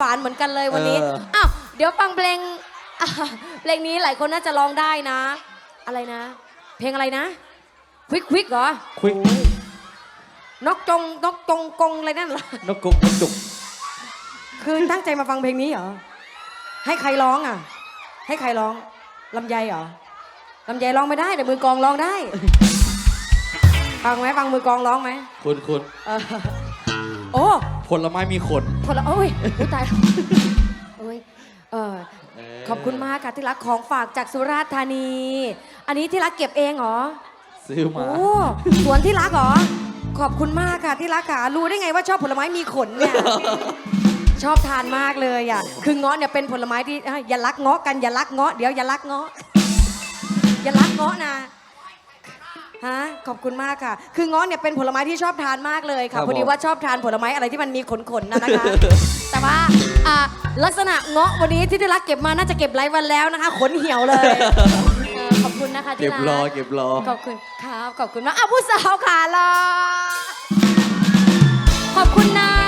หวานเหมือนกันเลยวันนี้ เอออ้าว เดี๋ยวฟังเพลงอะเพลงนี้หลายคนน่าจะร้องได้นะ อะไรนะ เพลงอะไรนะ ควิกควิกเหรอควิกนกจง นกจงกงอะไรนั่นเหรอ นกกงนกจุกคือตั้งใจมาฟังเพลงนี้เหรอ ให้ใครร้องอะ ให้ใครร้อง ลำไยเหรอ ลำไยร้องไม่ได้แต่มือกลองร้องได้ ฟังไหมฟังมือกลองร้องไหมคุณคุณเออ โอ้ผลไม้มีขนคนละโอ้ยอุ๊ยตายแล้วโอ้ยเออเขอบคุณมากค่ะที่รักของฝากจากสุราษฎร์ธานี อันนี้ที่รักเก็บเองเหรอซื้อมา โอ้สวนที่รักเหรอ ขอบคุณมากค่ะที่รักค่ะรู้ได้ไงว่าชอบผลไม้มีขนเนี่ย ชอบทานมากเลยอะคือเงาะเนี่ยเป็นผลไม้ที่เอ้ยอย่ารักเงาะกันอย่ารักเงาะเดี๋ยวอย่ารักเงาะอย่ารักเงาะนะ ฮะขอบคุณมากค่ะ คือเงาะเนี่ยเป็นผลไม้ที่ชอบทานมากเลยค่ะพอดีว่าชอบทานผลไม้อะไรที่มันมีขนๆนะนะคะ แต่ว่าอะลักษณะเงาะวันนี้ที่ที่รักเก็บมาน่าจะเก็บหลายวันแล้วนะคะ ขนเหี่ยวเลยเออขอบคุณนะคะที่เก็บรักรอเก็บรอ ขอบคุณครับขอบคุณมากอะผู้สาวขาลอขอบคุณนะ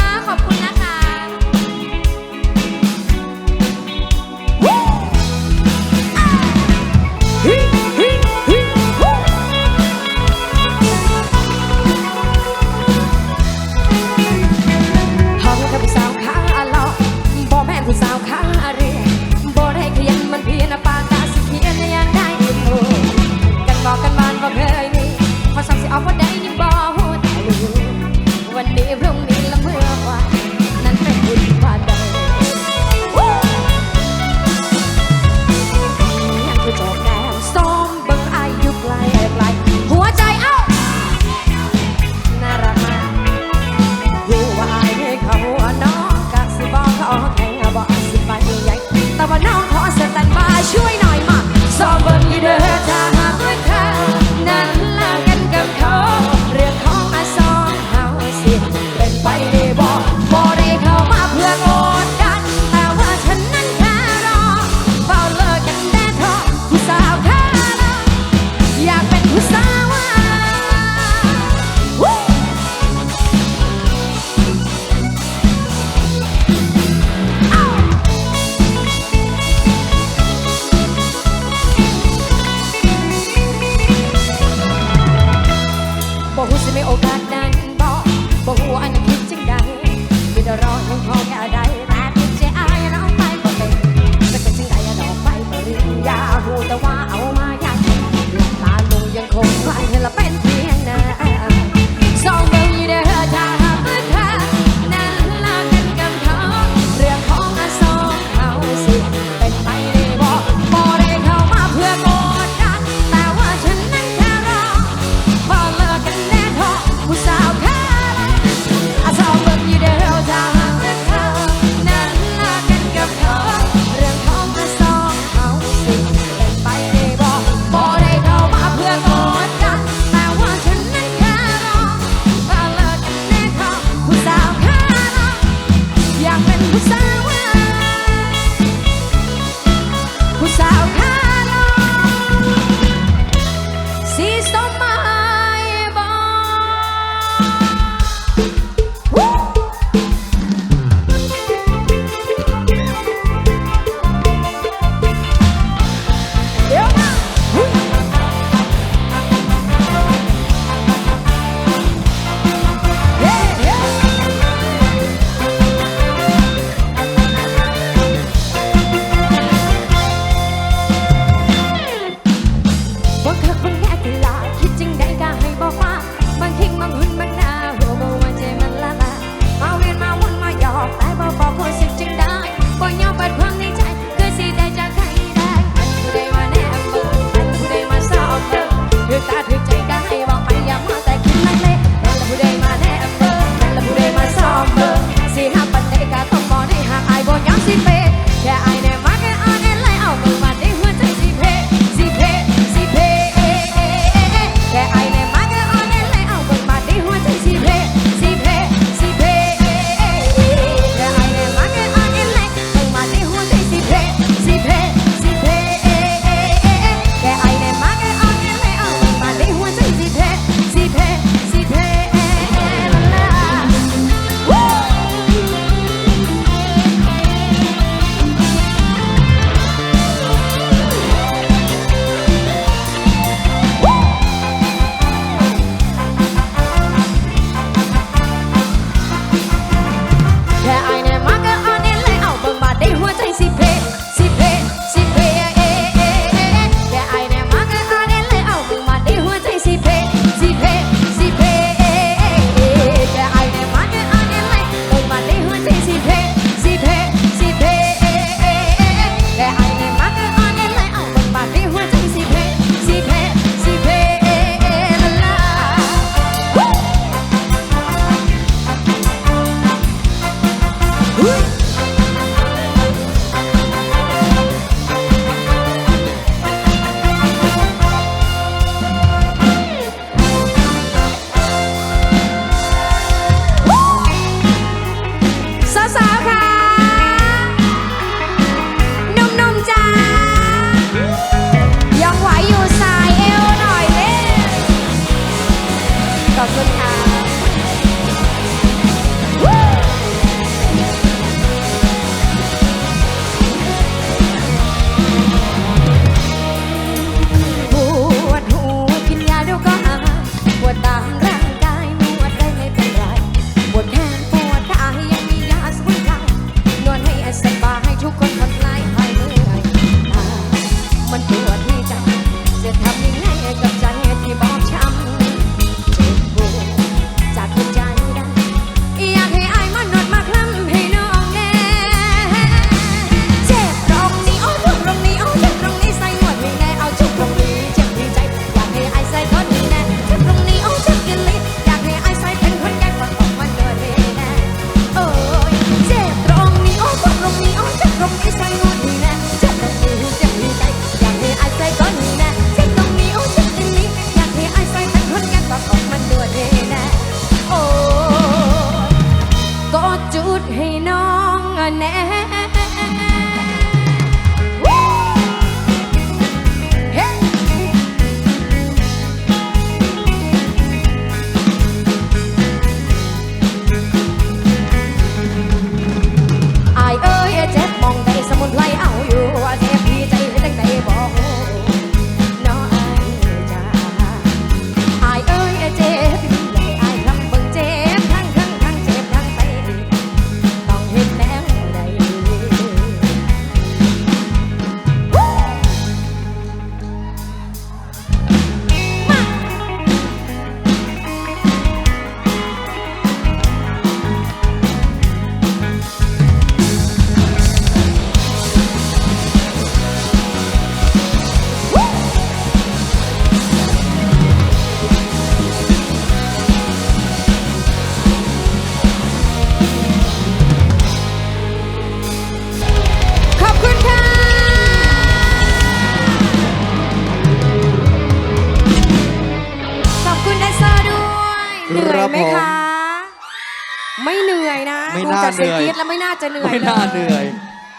เสียงเหนื่อยกรี๊ดแล้วไม่น่าจะเหนื่อยไม่น่าลเหนื่อย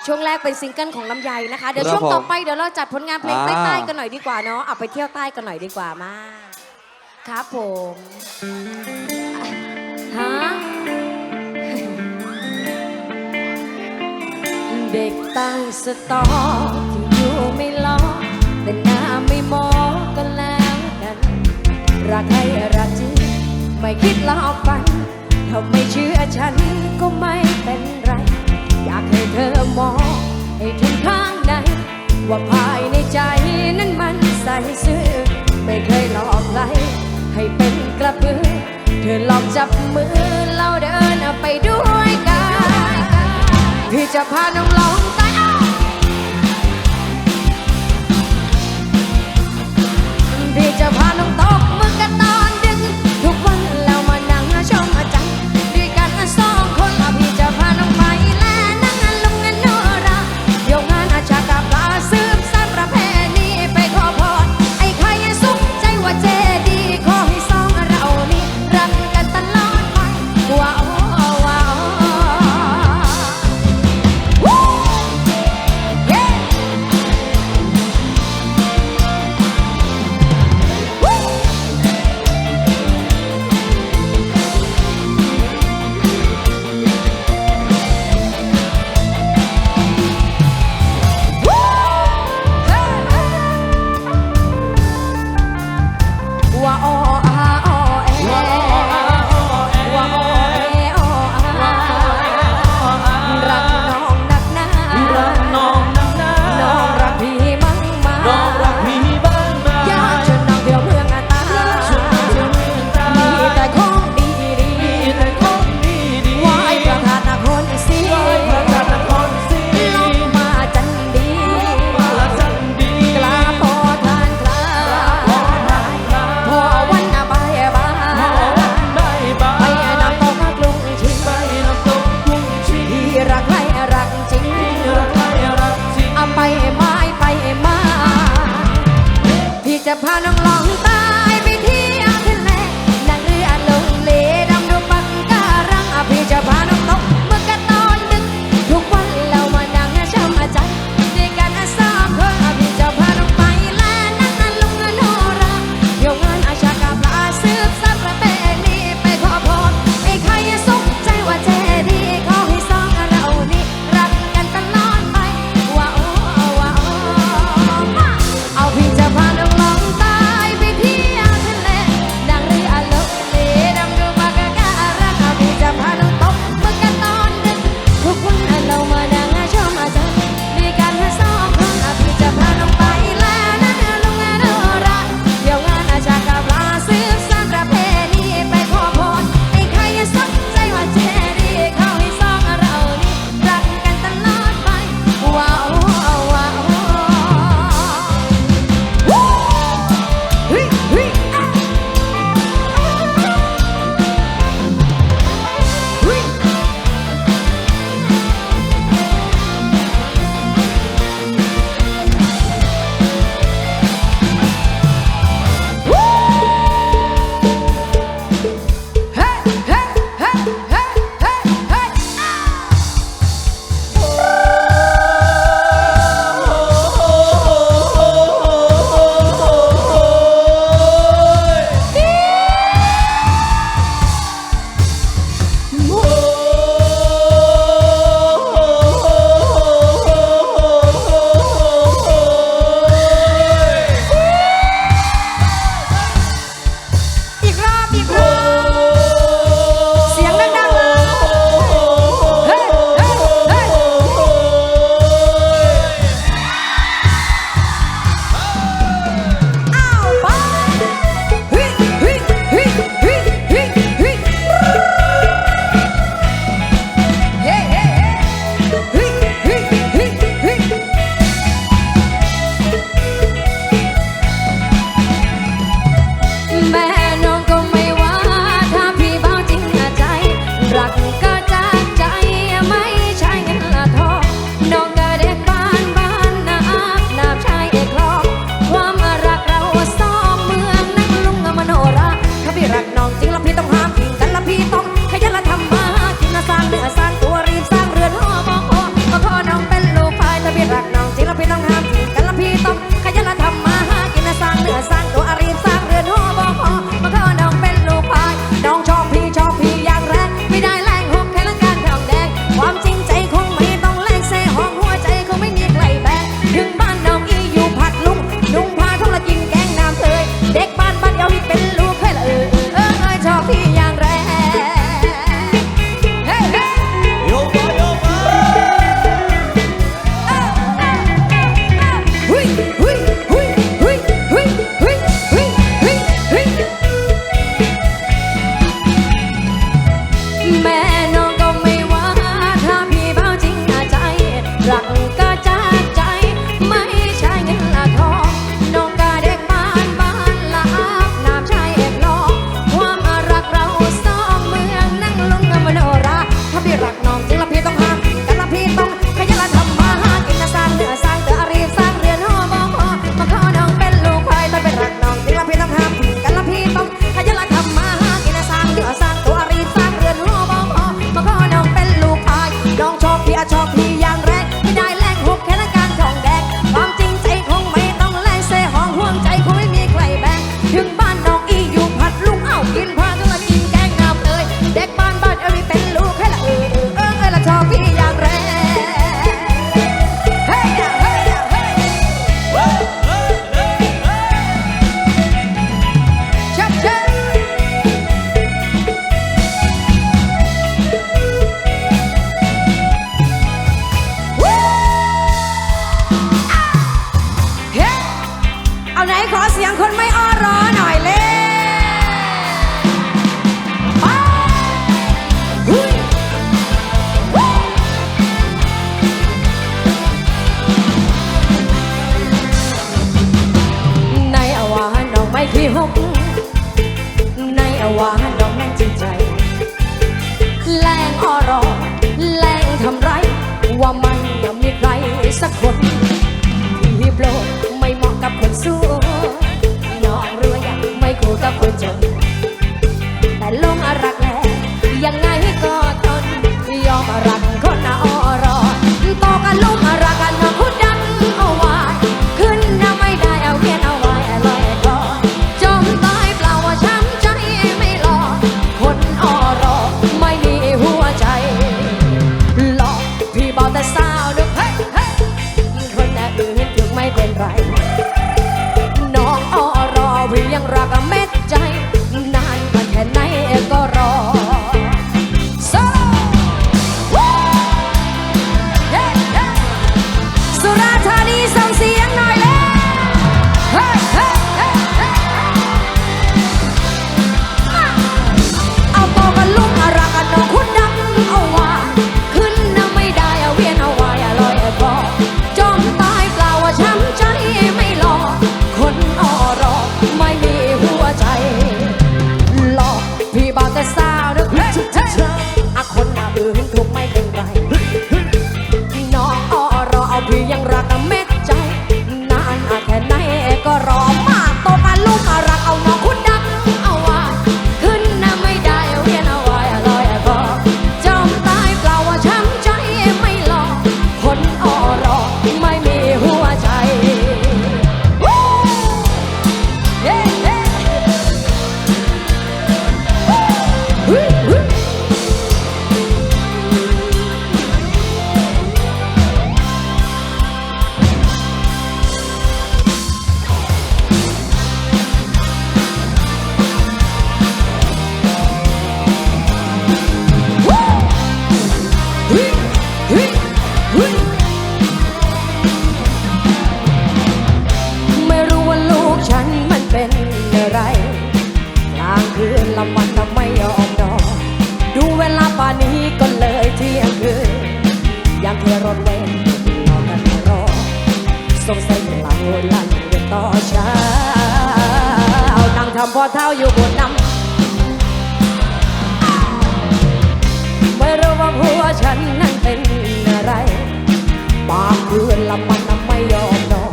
ช่วงแรกเป็นซิงเกิลของลำไยนะคะ เดี๋ยวครับช่วงต่อผมไปเดี๋ยวเราจัดผลงานเพลงอ่าใต้ๆกันหน่อยดีกว่าเนาะเอาไปเที่ยวใต้กันหน่อยดีกว่ามาครับผมฮะเด็กตั้งสตอที่อยู่ไม่ล้อแต่หน้าไม่มองก็แล้วกัน รักให้รักจริง ไม่คิดหลอกฟัน ถ้าไม่เชื่อฉันก็ไม่เป็นไร อยากให้เธอมอง ให้ถึงข้างใน ว่าภายในใจนั้นมันใส่ซื่อ ไม่เคยหลอกใครให้เป็นกระพือ เธอลองจับมือเราเดินไปด้วยกัน พี่จะพาน้องลองใต้พี่จะพาน้องต เท้าอยู่บนน้ำไม่รู้ว่าหัวฉันนั้นเป็นอะไรปากเคืนละมันน้ำไม่ยอมนอน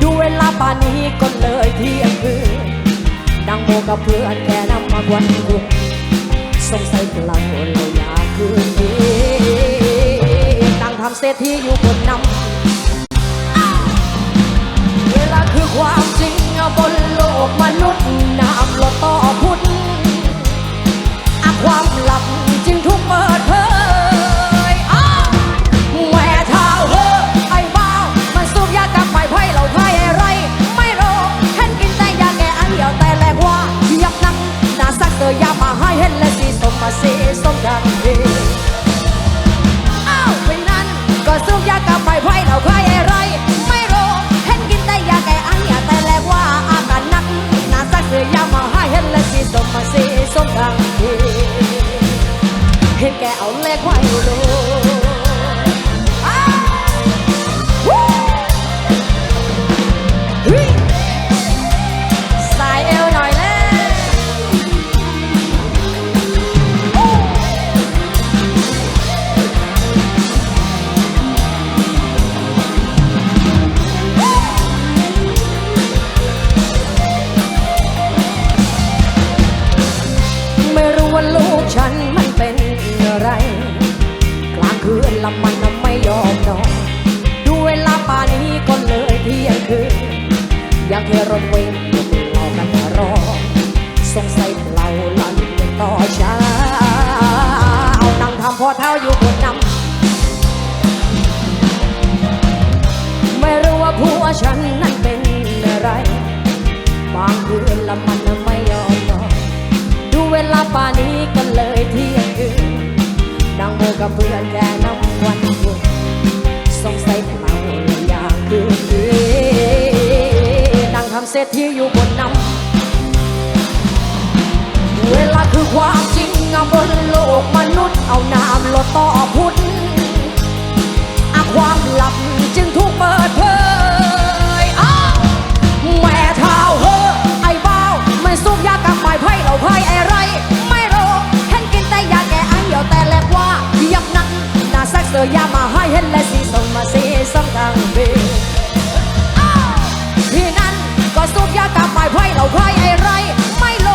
ดูเวลาป่านนี้ก็เลยเที่ยงคืนดังโมกับเพื่อนแกน้ำมาวันคืนสงสัยเราเลยอยากคืนดีตั้งทำเศรษฐีอยู่บนน้ำเวลาคือความ อกับเพื่อนแค่นับวันหยุดสงสัยแต่เมาเลยอยากดื่มดังคำเสร็จที่อยู่บนน้ำเวลาคือความจริงบนโลกมนุษย์เอาน้ำลดต่อพุทธความลับจึงทุกเปิดเผยแม่เท้าเฮอไอ้บ้าวมันซุกยากกับไม้ไผ่เราไผ่ 삭스 야마하 헬레시 송마시 송강비 이난 거속야 까마이 화이로 화이 라이 마이로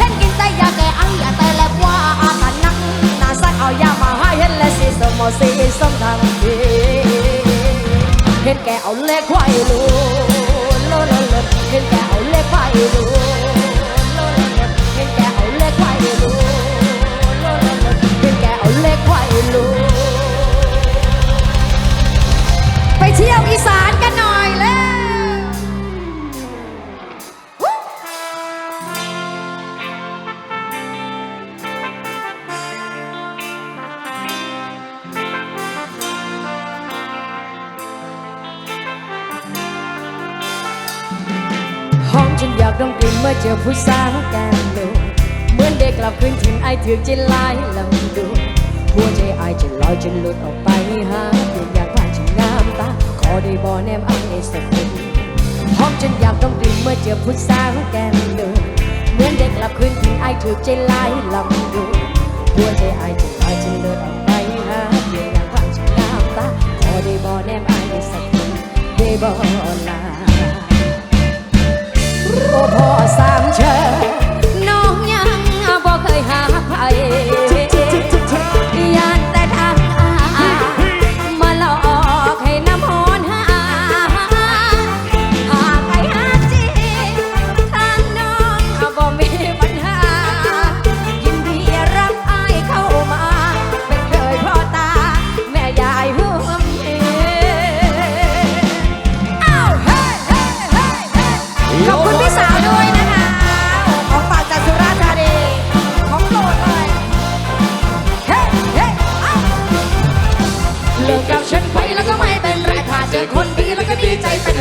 헨긴다 야게 아야 때레와 아가낭 나삭아 야마하 헬레시 송마시 송강비 헨게 올레 과이로 로로로 헨게 올레 과이로 ผู้สาวแก้มดูเหมือนเด็กกลับคืนถิ่นไอถือใจลายลำดูหัวใจไอจะลอยจนหลุดออกไปหาเพียงอยากผ่านฉันงามตาขอได้บอแนมไอสักคนห้องฉันอยากดมกลิ่นเมื่อเจอผู้สาวแก้มดูเหมือนเด็กกลับคืนถิ่นไอถือใจลายลำดูหัวใจไอจะลอยจนหลุดออกไปหาเพียงอยากผ่านฉันงามตาขอได้บอแนมไอสักคนได้บอลา โอ้พ่อสามเชอ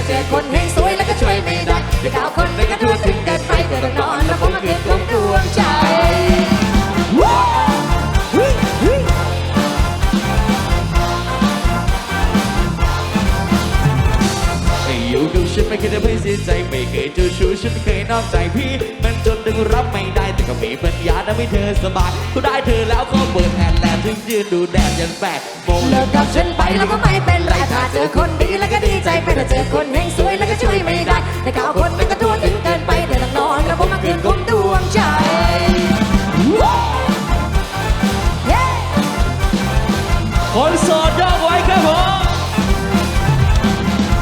เจอคนเฮงสวยแล้วก็ช่วยไม่ได้เด็กเอาคนไปก็ทั่วถึงเกินไปเดี๋ยวต้องนอนแล้วผมมาเพียงดวงดวงใจอยู่กับฉันไม่เคยทำให้เสียใจไม่เคยเจ้าชู้ฉันไม่เคยนอกใจพี่ มันจนถึงรับไม่ได้ มีปัญญาทำให้เธอสบายก็ได้เธอแล้วก็เปิดแอนแลนถึงยืนดูแดดยันแปดโมงเลิกกับฉันไปแล้วก็ไม่เป็นไรถ้าเจอคนดีแล้วก็ดีใจไปแต่เจอคนเฮงสวยแล้วก็ช่วยไม่ได้แต่ข่าวคนมันก็ทั่วถึงเกินไปเดี๋ยวต้องนอนแล้วผมมาคืนคุมดวงใจเย้คนโสดยกไว้ครับผม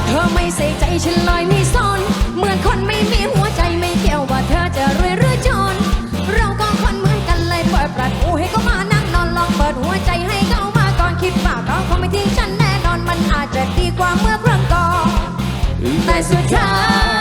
เธอไม่ใส่ใจฉันเลยไม่สน ว่าเมื่อครั้งก่อนแต่สุดท้าย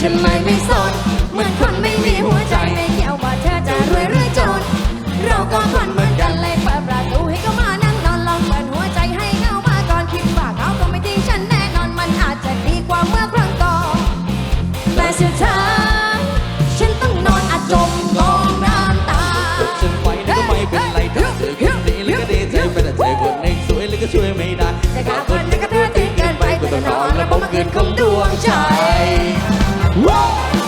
ฉันเลยไม่สนเหมือนคนไม่มีหัวใจไม่เกี่ยวว่าเธอจะรวยหรือจน เราก็คนเหมือนกันเลยเปิดประตูให้เขามานั่งนอนลองเปิดหัวใจให้เขามาก่อนคิดว่าเขาคงไม่ทิ้งฉันแน่นอนมันอาจจะดีกว่าเมื่อครั้งก่อนแต่สุดท้ายฉันต้องนอนอาจมกองน้ำตาฉันไปแล้วก็ไม่เป็นไรถ้าเจอคนดีแล้วก็ดีใจไปแต่เจอคนเองสวยแล้วก็ช่วยไม่ได้แต่กาคนนั้ก็เธอทิ้งเกินไปก็ต้องนอนแล้วผมมาคืนคงดวงใจ ว้าว